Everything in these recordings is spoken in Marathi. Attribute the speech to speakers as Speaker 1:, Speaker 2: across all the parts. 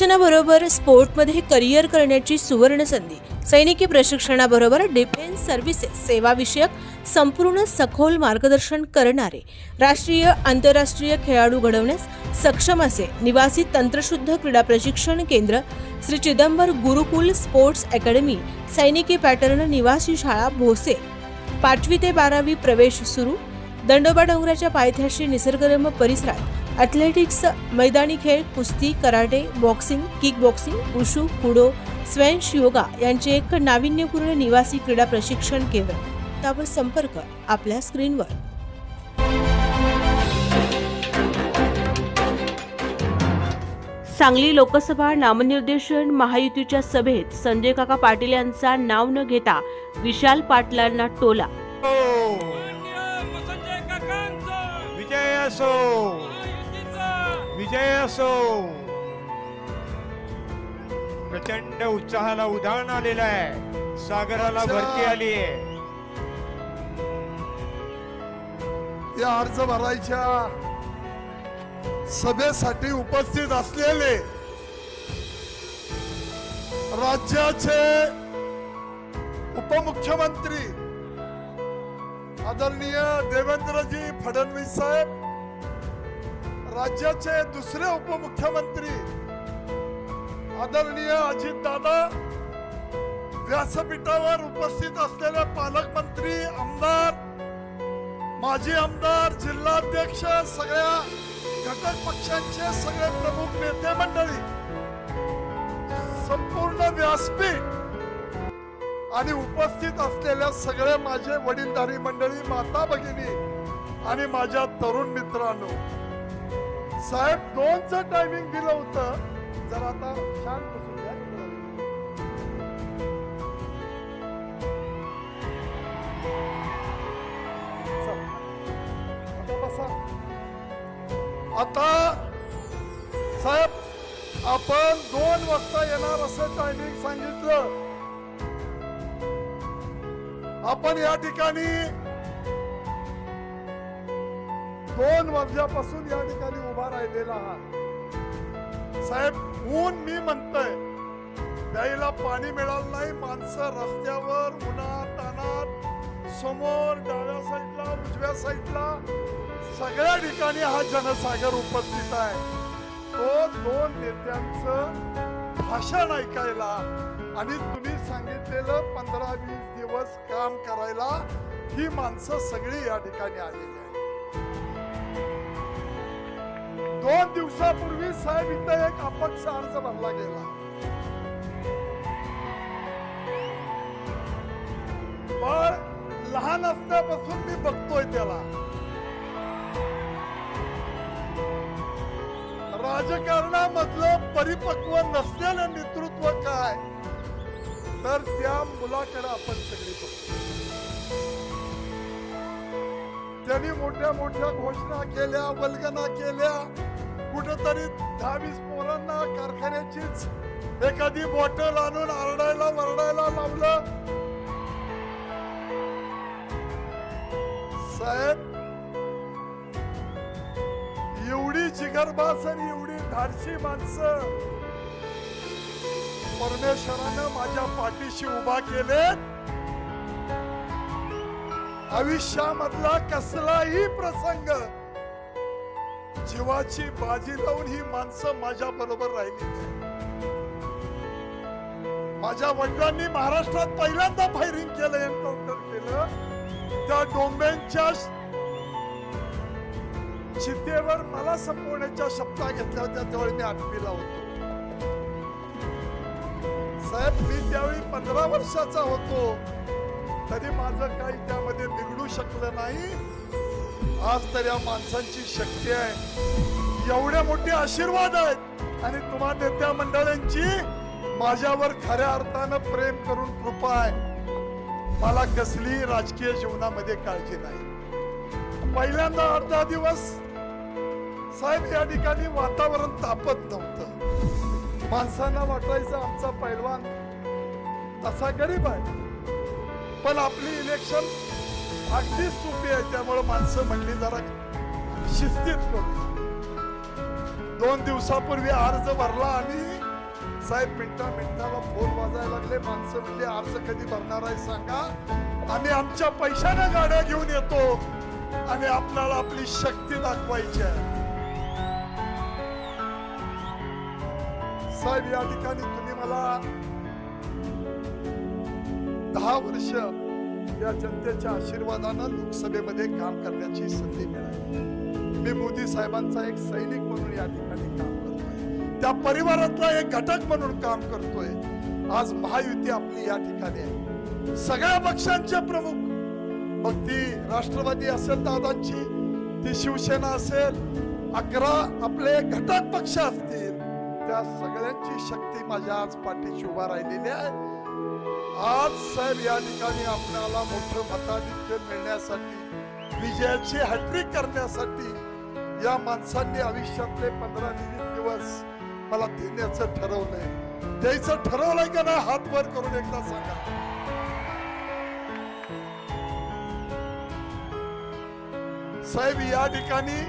Speaker 1: शिक्षणाबरोबर स्पोर्टमध्ये करिअर करण्याची सुवर्ण संधी सैनिकी प्रशिक्षणाबरोबर डिफेन्स सर्व्हिसेस सेवाविषयक संपूर्ण सखोल मार्गदर्शन करणारे राष्ट्रीय आंतरराष्ट्रीय खेळाडू घडवण्यास सक्षम असे निवासी तंत्रशुद्ध क्रीडा प्रशिक्षण केंद्र श्री चिदंबर गुरुकुल स्पोर्ट्स अकॅडमी सैनिकी पॅटर्न निवासी शाळा भोसे. पाचवी ते बारावी प्रवेश सुरू. दंडोबा डोंगराच्या पायथ्याशी निसर्गरम्य परिसरात ॲथलेटिक्स मैदानी खेळ कुस्ती karate boxing kick boxing wushu kudo स्वयंश yoga यांचे एक नाविन्यपूर्ण निवासी क्रीडा प्रशिक्षण केंद्र. त्यावर संपर्क आपल्या स्क्रीनवर. सांगली लोकसभा नामनिर्देशन महायुतीच्या सभेत संजय काका पाटील यांचा नाव न घेता विशाल पाटलांना टोला.
Speaker 2: संजय काकांचं.
Speaker 3: विजय असो. विजय असो प्रचंड उत्साहाला उधाण आलेलं आहे. सागराला भरती आली आहे.
Speaker 4: या अर्ज भरायच्या सभेसाठी उपस्थित असलेले राज्याचे उपमुख्यमंत्री आदरणीय देवेंद्रजी फडणवीस साहेब राज्याचे दुसरे उपमुख्यमंत्री आदरणीय अजितदादा व्यासपीठावर उपस्थित असलेले पालकमंत्री आमदार माजी आमदार जिल्हाध्यक्ष सगळ्या घटक पक्षांचे सगळे प्रमुख नेते मंडळी संपूर्ण व्यासपीठ आणि उपस्थित असलेल्या सगळे माझे वडीलधारी मंडळी माता भगिनी आणि माझ्या तरुण मित्रांनो साहेब दोनचं टायमिंग दिलं होतं. जर आता शांत बसून घ्या. आता साहेब आपण दोन वाजता येणार असं टायमिंग सांगितलं. आपण या ठिकाणी दोन वाजल्यापासून या ठिकाणी उभा राहिलेला आहात साहेब ऊन मी म्हणतोय. प्यायला पाणी मिळालं नाही माणसं रस्त्यावर उन्हात तानात समोर डाव्या साईडला उजव्या साईडला सगळ्या ठिकाणी हा जनसागर उपस्थित आहे. तो दोन नेत्यांचं भाषण ऐकायला आणि तुम्ही सांगितलेलं पंधरा वीस दिवस काम करायला ही माणसं सगळी या ठिकाणी आलेली दोन दिवसापूर्वी साहेब इथं एक अपक्ष अर्ज भरला गेला. पण लहान असल्यापासून मी बघतोय त्याला. राजकारणामधलं परिपक्व नसलेलं नेतृत्व काय? तर त्या मुलाकडे आपण सगळी बघतो. त्यांनी मोठ्या मोठ्या घोषणा केल्या वल्गना केल्या. कुठेतरी दहावीस पोरांना कारखान्याचीच एखादी बॉटल आणून आरडायला वरडायला लावलं. साहेब एवढी जिगरबास आणि एवढी धाडशी माणसं परमेश्वरानं माझ्या पाठीशी उभा केले आयुष्यामधला कसलाही प्रसंग जीवाची बाजी लावून ही माणसं माझ्या बरोबर राहिली. माझ्या वडिलांनी महाराष्ट्रात पहिल्यांदा फायरिंग केलं एन्काउंटर केलं. त्या डोंब्यांच्या चितेवर मला संपवण्याच्या शब्दा घेतल्या होत्या त्यावेळी मी आठवीला होतो. साहेब मी त्यावेळी पंधरा वर्षाचा होतो. तरी माझं काही त्यामध्ये बिघडू शकलं नाही. आज तर या माणसांची शक्ती आहे. एवढे मोठे आशीर्वाद आहेत. आणि तुम्हा नेत्या मंडळांची माझ्यावर खऱ्या अर्थानं प्रेम करून कृपा आहे. मला कसली राजकीय जीवनामध्ये काळजी नाही. पहिल्यांदा अर्धा दिवस साहेब या ठिकाणी वातावरण तापत नव्हतं. माणसांना वाटायचं आमचा पैलवान तसा गरीब आहे. पण आपली इलेक्शन अगदी सोपी आहे त्यामुळे माणसं म्हणली जरा शिस्तीत करू दोन दिवसापूर्वी अर्ज भरला आणि साहेब मिनटा मिनटाला फोन वाजायला लागले. माणसं म्हणले अर्ज कधी भरणार आहे सांगा. आम्ही आमच्या पैशाने गाड्या घेऊन येतो आणि आपल्याला आपली शक्ती दाखवायची आहे. साहेब या ठिकाणी तुम्ही मला दहा वर्ष या जनतेच्या आशीर्वादानं लोकसभेमध्ये काम करण्याची संधी मिळाली. मी मोदी साहेबांचा एक सैनिक म्हणून या ठिकाणी काम करतोय. त्या परिवारातला एक घटक म्हणून काम करतोय. आज महायुती आपली या ठिकाणी आहे. सगळ्या पक्षांचे प्रमुख. मग ती राष्ट्रवादी असेल दादांची ती शिवसेना असेल अकरा आपले घटक पक्ष असतील. त्या सगळ्यांची शक्ती माझ्या आज पाठीशी उभा राहिलेली आहे. आज साहेब या ठिकाणी आपल्याला मोठं मताधिक्य मिळण्यासाठी विजयाची हॅट्रिक करण्यासाठी या माणसांनी आयुष्यातले पंधरा दिवस मला देण्याचं ठरवलंय. द्यायचं ठरवलंय का नाही हात वर करून एकदा सांगा. साहेब या ठिकाणी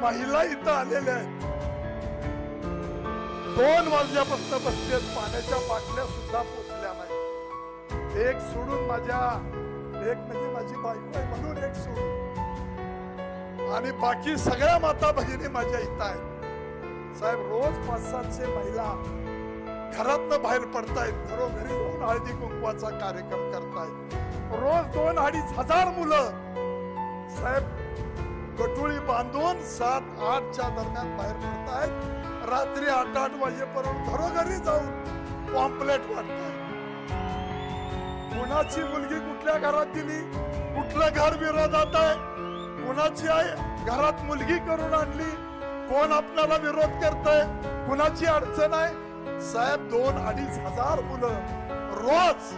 Speaker 4: महिला इथं आलेल्या आहेत. दोन वाजल्यापासून बसलेत. पाण्याच्या बाटल्या सुद्धा एक सोडून माझ्या एक म्हणजे माझी बायको आहे म्हणून एक सोडून. आणि बाकी सगळ्या माता भगिनी माझ्या इथं आहेत. साहेब रोज पाच सातशे महिला घरातनं बाहेर पडतायत घरोघरी येऊन हळदी कुंकवाचा कार्यक्रम करतायत. रोज दोन अडीच हजार मुलं. साहेब गटुळी बांधून सात आठच्या दरम्यान बाहेर पडतायत. रात्री आठ आठ वाजेपर्यंत घरोघरी जाऊन पॉम्पलेट वाटतायत कोणाची मुलगी कुठल्या घरात दिली? कुठलं घर विरोधात आहे? कोणाची आई घरात मुलगी करून आणली? कोण आपल्याला विरोध करतय? कुणाची अडचण आहे? साहेब दोन अडीच हजार मुलं. रोज!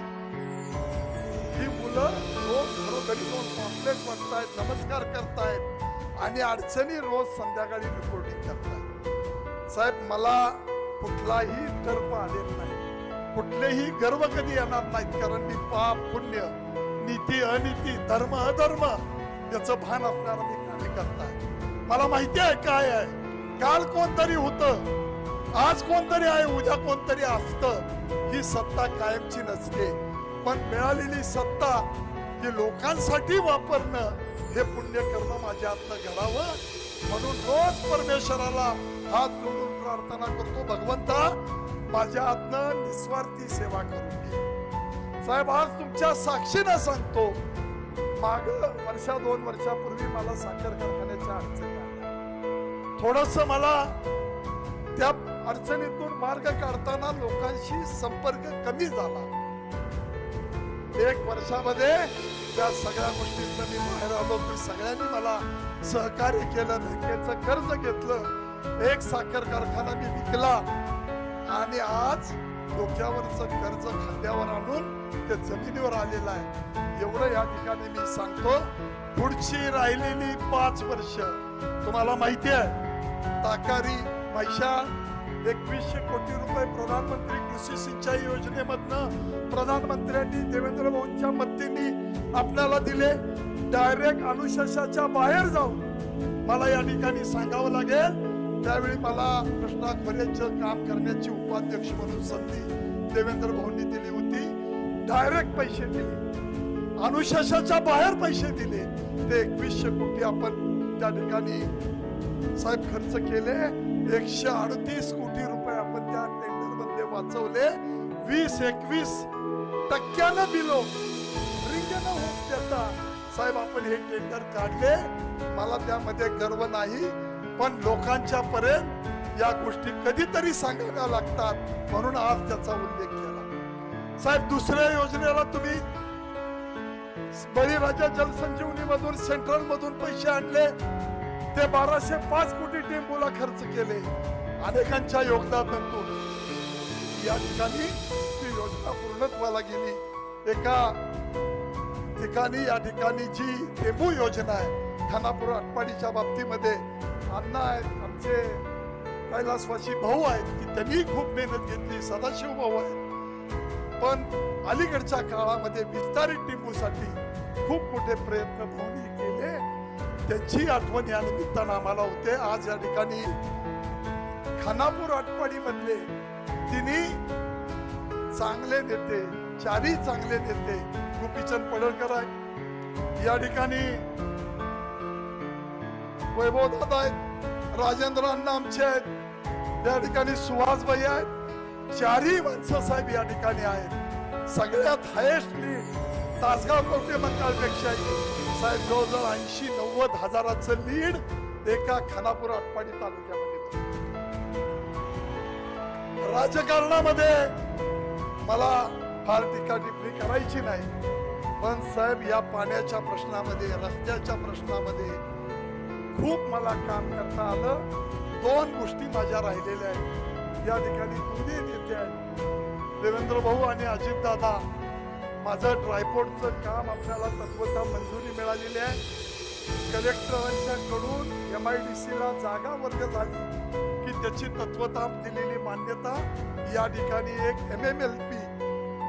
Speaker 4: ही मुलं रोज घरोघरी दोन कॉम्प्लेट वाटतायत नमस्कार करतायत आणि अडचणी रोज संध्याकाळी रिपोर्टिंग करतायत. साहेब मला कुठलाही तर्फ आलेला नाही. कुठलेही गर्व कधी येणार नाहीत कारण मी पाप पुण्य नीती अनिती धर्म अधर्म याचं भान असणारा मी कार्यकर्ता आहे. मला माहिती आहे काय आहे. काल कोणतरी होत आज कोणतरी आहे उद्या कोणतरी असत ही सत्ता कायमची नसते. पण मिळालेली सत्ता ही लोकांसाठी वापरणं हे पुण्य करणं माझ्या हातनं घडावं. म्हणून रोज परमेश्वराला हात जोडून प्रार्थना करतो भगवंता माझ्या हातनं निस्वार्थी सेवा करून घे साहेब आज तुमच्या साक्षीनं सांगतो माग वर्षा दोन वर्षापूर्वी मला साखर कारखान्याच्या अडचणी आल्या. थोडस मला त्या अडचणीतून मार्ग काढताना लोकांशी संपर्क कमी झाला. एक वर्षामध्ये त्या सगळ्या गोष्टींना मी बाहेर आलो मी सगळ्यांनी मला सहकार्य केलं बँकेचं कर्ज घेतलं. एक साखर कारखाना मी विकला. आणि आज डोक्यावरचं कर्ज खांद्यावर आणून ते जमिनीवर आलेलं आहे. एवढं या ठिकाणी मी सांगतो. पुढची राहिलेली पाच वर्ष तुम्हाला माहिती आहे. ताकारी मैशा एकवीसशे कोटी रुपये प्रधानमंत्री कृषी सिंचाई योजनेमधनं प्रधानमंत्र्यांनी देवेंद्र भाऊंच्या मदतीने आपल्याला दिले. डायरेक्ट अनुशेषाच्या बाहेर जाऊन मला या ठिकाणी सांगावं लागेल. त्यावेळी मला कृष्णा खोरेचं काम करण्याची उपाध्यक्ष म्हणून संधी देवेंद्र भाऊंनी दिली होती. डायरेक्ट पैसे दिले. अनुशासाच्या बाहेर पैसे दिले. ते एकवीसशे कोटी आपण त्या ठिकाणी साहेब खर्च केले. एकशे अडतीस कोटी रुपये आपण त्या टेंडरमध्ये वाचवले. वीस एकवीस टक्क्यानं दिलो रिंगण होत देता. साहेब आपण हे टेंडर काढले. मला त्यामध्ये गर्व नाही. पण लोकांच्या पर्यंत या गोष्टी कधीतरी सांगाव्या लागतात. म्हणून आज त्याचा उल्लेख केला. साहेब दुसऱ्या योजनेला तुम्ही बळीराजा जलसंजीवनी मधून सेंट्रल मधून पैसे आणले. ते बाराशे पाच कोटी टेंबूला खर्च केले. अनेकांच्या योगदानातून. या ठिकाणी ती योजना पूर्णत्वाला गेली. एका ठिकाणी या ठिकाणी जी टेंबू योजना आहे खानापूर आटपाडीच्या बाबतीमध्ये अण्णा आहेत आमचे कैलासवासी भाऊ आहेत की त्यांनी खूप मेहनत घेतली सदाशिव भाऊ आहेत. पण अलीकडच्या काळामध्ये विस्तारित टिंबूसाठी खूप मोठे प्रयत्न भाऊनी केले? त्यांची आठवण या निमित्तानं आम्हाला होते. आज या ठिकाणी खानापूर आटपाडी मधले तिन्ही चांगले नेते चारही चांगले नेते गोपीचंद पडळकर आहेत. या ठिकाणी वैभव दादा आहेत. राजेंद्र अण्णा आमचे आहेत. त्या ठिकाणी सुहासबाई आहेत. चारही माणसं साहेब या ठिकाणी आहेत. सगळ्यात हायेस्ट लीड तासगाव कवठे मंडळापेक्षा साहेब जवळजवळ ऐंशी नव्वद हजाराचं लीड एका खानापूर आटपाडी तालुक्यामध्ये राजकारणामध्ये मला फार टीका टिप्पणी करायची नाही. पण साहेब या पाण्याच्या प्रश्नामध्ये रस्त्याच्या प्रश्नामध्ये खूप मला काम करता आलं. दोन गोष्टी माझ्या राहिलेल्या आहेत. या ठिकाणी दोन्ही नेते आहेत देवेंद्र भाऊ आणि अजित दादा माझं ड्रायपोर्टचं काम आपल्याला तत्वता मंजुरी मिळालेली आहे. कलेक्टरांच्याकडून एम आय डी सीला जागा वर्ग झाली की त्याची तत्वता दिलेली मान्यता. या ठिकाणी एक M M L P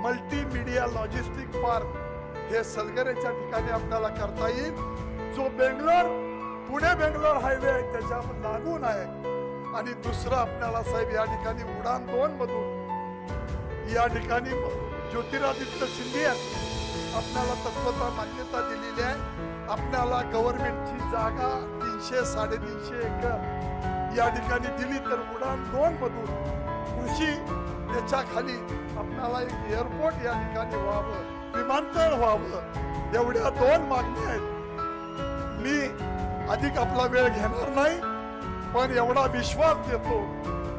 Speaker 4: multimedia logistic park हे सलगरेच्या ठिकाणी आपल्याला करता येईल. जो बेंगलोर पुणे बेंगलोर हायवे आहे त्याच्या लागून आहे. आणि दुसरं आपल्याला साहेब या ठिकाणी उडान दोन मधून. या ठिकाणी ज्योतिरादित्य शिंदे आहेत. आपल्याला तत्वता मान्यता दिलेली आहे. आपल्याला गव्हर्नमेंटची जागा तीनशे साडेतीनशे एकर या ठिकाणी दिली तर उडान दोन मधून. कृषी याच्या खाली आपल्याला एक एअरपोर्ट या ठिकाणी व्हावं विमानतळ व्हावं. एवढ्या दोन मागण्या आहेत. अधिक आपला वेळ घेणार नाही पण एवढा विश्वास देतो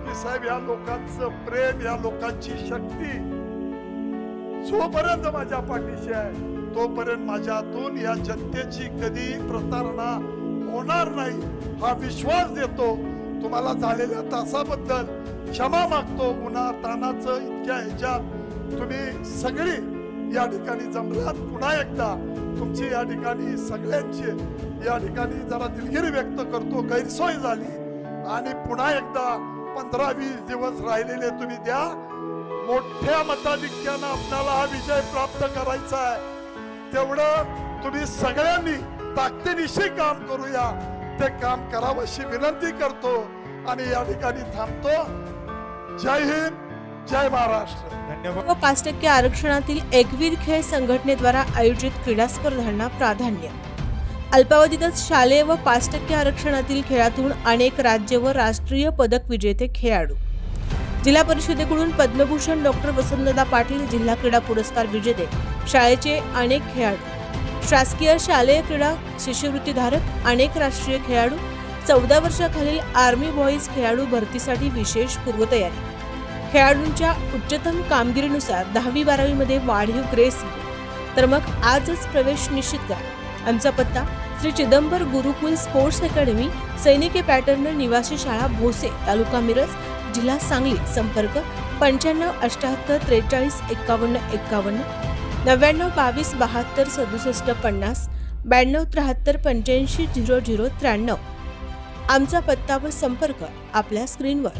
Speaker 4: की साहेब या लोकांचं प्रेम या लोकांची शक्ती जोपर्यंत माझ्या पाठीशी आहे तोपर्यंत माझ्यातून या जनतेची कधी प्रतारणा होणार नाही हा विश्वास देतो. तुम्हाला झालेल्या तासाबद्दल क्षमा मागतो. उन्हा तानाचं इतक्या ह्याच्यात तुम्ही सगळी या ठिकाणी जमलात पुन्हा एकदा. तुमची या ठिकाणी सगळ्यांची या ठिकाणी जरा दिलगिरी व्यक्त करतो गैरसोय झाली. आणि पुन्हा एकदा पंधरा वीस दिवस राहिलेले तुम्ही द्या. मोठ्या मताधिक्यानं आपल्याला हा विजय प्राप्त करायचा आहे. तेवढं तुम्ही सगळ्यांनी ताकदीनिशी काम करूया. ते काम करावं अशी विनंती करतो आणि या ठिकाणी थांबतो. जय हिंद. जय महाराष्ट्र.
Speaker 3: धन्यवाद.
Speaker 1: पाच टक्के आरक्षणातील एकवीर खेळ संघटनेद्वारा आयोजित क्रीडा स्पर्धांना प्राधान्य. अल्पावधीतच शालेय व पाच टक्के आरक्षणातील खेळातून अनेक राज्य व राष्ट्रीय पदक विजेते खेळाडू. जिल्हा परिषदेकडून पद्मभूषण डॉक्टर वसंतदा पाटील जिल्हा क्रीडा पुरस्कार विजेते शाळेचे अनेक खेळाडू. शासकीय शालेय क्रीडा शिष्यवृत्तीधारक अनेक राष्ट्रीय खेळाडू. चौदा वर्षाखालील आर्मी बॉईज खेळाडू भरतीसाठी विशेष पूर्वतयारी. खेळाडूंच्या उच्चतम कामगिरीनुसार दहावी बारावीमध्ये वाढीव ग्रेस तर मग आजच प्रवेश निश्चित करा. आमचा पत्ता श्री चिदंबर गुरुकुल स्पोर्ट्स अकॅडमी सैनिकी पॅटर्न निवासी शाळा भोसे तालुका मिरज जिल्हा सांगली संपर्क पंच्याण्णव अठ्याहत्तर त्रेचाळीस एक्कावन्न एक्कावन्न नव्याण्णव बावीस बहात्तर सदुसष्ट पन्नास ब्याण्णव त्र्याहत्तर पंच्याऐंशी झिरो झिरो त्र्याण्णव. आमचा पत्ता व संपर्क आपल्या स्क्रीनवर.